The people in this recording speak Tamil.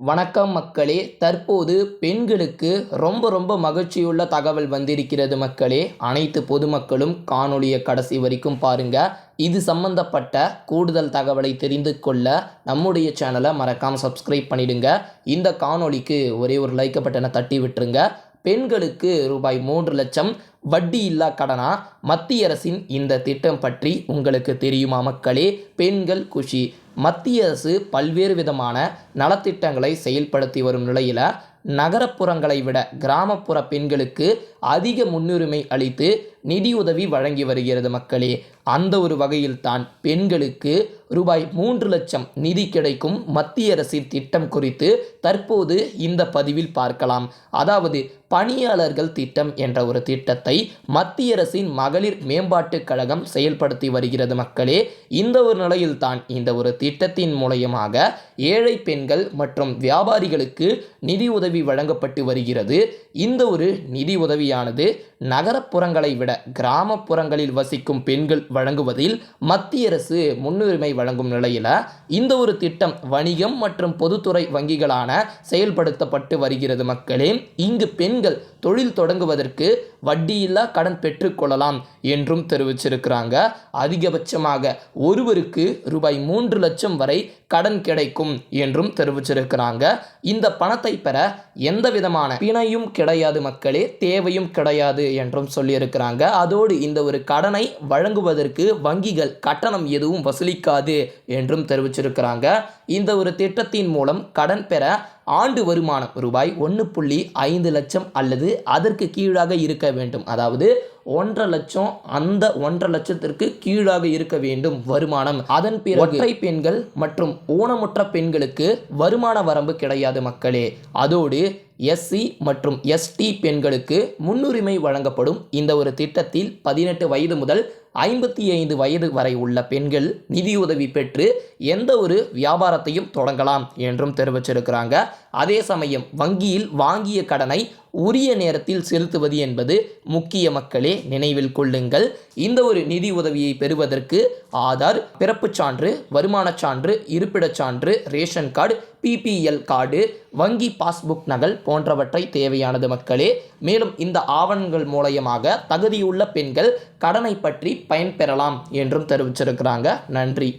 வணக்கம் மக்களே தற்போது பெண்களுக்கு ரொம்ப ரொம்ப மகிழ்ச்சியுள்ள தகவல் வந்திருக்கிறது மக்களே. அனைத்து பொதுமக்களும் காணொளியை கடைசி வரைக்கும் பாருங்க. இது சம்பந்தப்பட்ட கூடுதல் தகவலை தெரிந்து கொள்ள நம்முடைய சேனலை மறக்காமல் சப்ஸ்கிரைப் பண்ணிடுங்க. இந்த காணொளிக்கு ஒரே ஒரு லைக்க பட்டனை தட்டி விட்டுருங்க. பெண்களுக்கு ரூபாய் மூன்று லட்சம் வட்டி இல்லா கடனா? மத்திய அரசின் இந்த திட்டம் பற்றி உங்களுக்கு தெரியுமா மக்களே? பெண்கள் குஷி. மத்திய அரசு பல்வேறு விதமான நலத்திட்டங்களை செயல்படுத்தி வரும் நிலையில் நகரப்புறங்களை விட கிராமப்புற பெண்களுக்கு அதிக முன்னுரிமை அளித்து நிதியுதவி வழங்கி வருகிறது மக்களே. அந்த ஒரு வகையில்தான் பெண்களுக்கு ரூபாய் மூன்று லட்சம் நிதி கிடைக்கும் மத்திய அரசின் திட்டம் குறித்து தற்போது இந்த பதிவில் பார்க்கலாம். அதாவது பணியாளர்கள் திட்டம் என்ற ஒரு திட்டத்தை மத்திய அரசின் மகளிர் மேம்பாட்டுக் கழகம் செயல்படுத்தி வருகிறது மக்களே. இந்த ஒரு நிலையில்தான் இந்த ஒரு திட்டத்தின் மூலயமாக ஏழை பெண்கள் மற்றும் வியாபாரிகளுக்கு நிதி உதவி வழங்கப்பட்டு வருகிறது. இந்த ஒரு நிதி உதவியானது நகரப்புறங்களை விட கிராமப்புறங்களில் வசிக்கும் பெண்கள் வழங்குவதில் மத்திய அரசு முன்னுரிமை வழங்கும் நிலையில் இந்த ஒரு திட்டம் வணிகம் மற்றும் பொதுத்துறை வங்கிகளான செயல்படுத்தப்பட்டு வருகிறது மக்களே. இங்கு பெண்கள் தொழில் தொடங்குவதற்கு வட்டியில்லா கடன் பெற்றுக்கொள்ளலாம் என்றும் தெரிவிச்சிருக்கிறாங்க. அதிகபட்சமாக ஒருவருக்கு ரூபாய் மூன்று லட்சம் வரை கடன் கிடைக்கும் என்றும் தெரிவிச்சிருக்கிறாங்க. இந்த பணத்தை பெற எந்த விதமான பிணையும் கிடையாது மக்களே தேவையும் கிடையாது என்றும் சொல்லியிருக்கிறாங்க. அதோடு இந்த ஒரு கடனை வழங்குவதற்கு வங்கிகள் கட்டணம் எதுவும் வசூலிக்காது என்றும் தெரிவிச்சிருக்கிறாங்க. இந்த ஒரு திட்டத்தின் மூலம் கடன் பெற ஆண்டு வருமானம் ரூபாய் ஒன்று புள்ளி ஐந்து லட்சம் அல்லது அதற்கு கீழாக இருக்க வேண்டும். அதாவது ஒன்றரை லட்சம் அந்த ஒன்றரை லட்சத்திற்கு கீழாக இருக்க வேண்டும் வருமானம். அதன் பிறகு ஒற்றை பெண்கள் மற்றும் ஊனமுற்ற பெண்களுக்கு வருமான வரம்பு கிடையாது மக்களே. அதோடு எஸ்சி மற்றும் எஸ்டி பெண்களுக்கு முன்னுரிமை வழங்கப்படும் இந்த ஒரு திட்டத்தில் பதினெட்டு வயது முதல் ஐம்பத்தி ஐந்து வயது வரை உள்ள பெண்கள் நிதியுதவி பெற்று எந்த ஒரு வியாபாரத்தையும் தொடங்கலாம் என்றும் தெரிவிச்சிருக்கிறாங்க. அதே சமயம் வங்கியில் வாங்கிய கடனை உரிய நேரத்தில் செலுத்துவது என்பது முக்கிய மக்களே நினைவில் கொள்ளுங்கள். இந்த ஒரு நிதி உதவியை பெறுவதற்கு ஆதார் பிறப்புச் சான்று வருமானச் சான்று இருப்பிடச் சான்று ரேஷன் கார்டு பிபிஎல் கார்டு வங்கி பாஸ்புக் நகல் போன்றவற்றை தேவையானது மக்களே. மேலும் இந்த ஆவணங்கள் மூலயமாக தகுதியுள்ள பெண்கள் கடனை பற்றி பயன்பெறலாம் என்றும் தெரிவிச்சிருக்கிறாங்க. நன்றி.